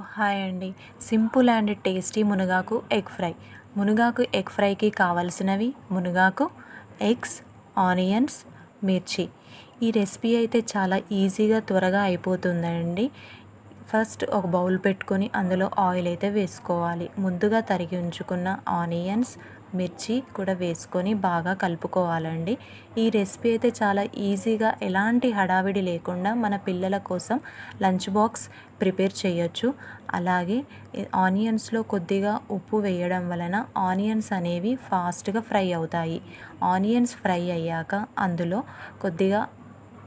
Hi అండి. Simple and tasty మునగాకు egg fry. మునగాకు ఎగ్ ఫ్రైకి కావలసినవి మునగాకు ఎగ్స్ ఆనియన్స్ మిర్చి. ఈ రెసిపీ అయితే చాలా ఈజీగా త్వరగా అయిపోతుందండి. ఫస్ట్ ఒక బౌల్ పెట్టుకొని అందులో ఆయిల్ అయితే వేసుకోవాలి. ముందుగా తరిగి ఉంచుకున్న ఆనియన్స్ మిర్చి కూడా వేసుకొని బాగా కలుపుకోవాలండి. ఈ రెసిపీ అయితే చాలా ఈజీగా ఎలాంటి హడావిడి లేకుండా మన పిల్లల కోసం లంచ్ బాక్స్ ప్రిపేర్ చేయొచ్చు. అలాగే ఆనియన్స్లో కొద్దిగా ఉప్పు వేయడం వలన ఆనియన్స్ అనేవి ఫాస్ట్గా ఫ్రై అవుతాయి. ఆనియన్స్ ఫ్రై అయ్యాక అందులో కొద్దిగా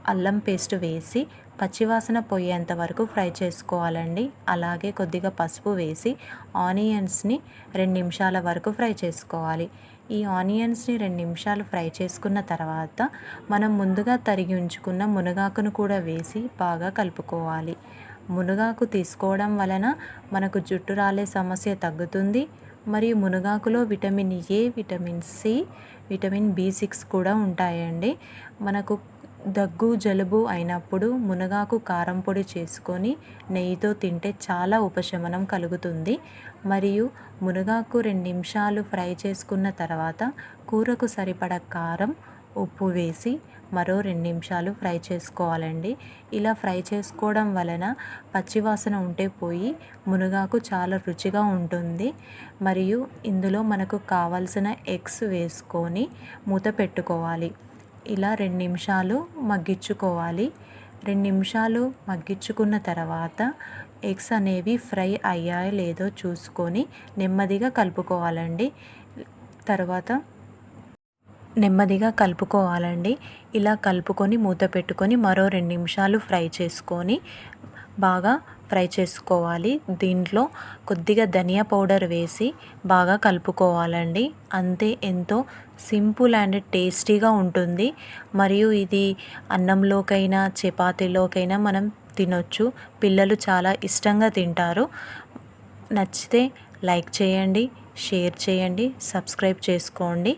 అల్లం పేస్ట్ వేసి పచ్చివాసన పోయేంత వరకు ఫ్రై చేసుకోవాలండి. అలాగే కొద్దిగా పసుపు వేసి ఆనియన్స్ని రెండు నిమిషాల వరకు ఫ్రై చేసుకోవాలి. ఈ ఆనియన్స్ని రెండు నిమిషాలు ఫ్రై చేసుకున్న తర్వాత మనం ముందుగా తరిగి ఉంచుకున్న మునగాకును కూడా వేసి బాగా కలుపుకోవాలి. మునగాకు తీసుకోవడం వలన మనకు జుట్టు రాలే సమస్య తగ్గుతుంది. మరియు మునగాకులో vitamin A vitamin C vitamin B six కూడా ఉంటాయండి. మనకు దగ్గు జలుబు అయినప్పుడు మునగాకు కారం పొడి చేసుకొని నెయ్యితో తింటే చాలా ఉపశమనం కలుగుతుంది. మరియు మునగాకు రెండు నిమిషాలు ఫ్రై చేసుకున్న తర్వాత కూరకు సరిపడ కారం ఉప్పు వేసి మరో రెండు నిమిషాలు ఫ్రై చేసుకోవాలండి. ఇలా ఫ్రై చేసుకోవడం వలన పచ్చివాసన ఉంటే పోయి మునగాకు చాలా రుచిగా ఉంటుంది. మరియు ఇందులో మనకు కావలసిన ఎగ్స్ వేసుకొని మూత పెట్టుకోవాలి. ఇలా రెండు నిమిషాలు మగ్గించుకోవాలి. రెండు నిమిషాలు మగ్గించుకున్న తర్వాత ఎగ్స్ అనేవి ఫ్రై అయ్యాయో లేదో చూసుకొని నెమ్మదిగా కలుపుకోవాలండి. తర్వాత నెమ్మదిగా కలుపుకోవాలండి. ఇలా కలుపుకొని మూత పెట్టుకొని మరో రెండు నిమిషాలు ఫ్రై చేసుకొని బాగా ఫ్రై చేసుకోవాలి. దీంట్లో కొద్దిగా ధనియా పౌడర్ వేసి బాగా కలుపుకోవాలండి. అంతే ఎంతో సింపుల్ అండ్ టేస్టీగా ఉంటుంది. మరియు ఇది అన్నంలోకైనా చపాతీలోకైనా మనం తినొచ్చు. పిల్లలు చాలా ఇష్టంగా తింటారు. నచ్చితే లైక్ చేయండి షేర్ చేయండి సబ్స్క్రైబ్ చేసుకోండి.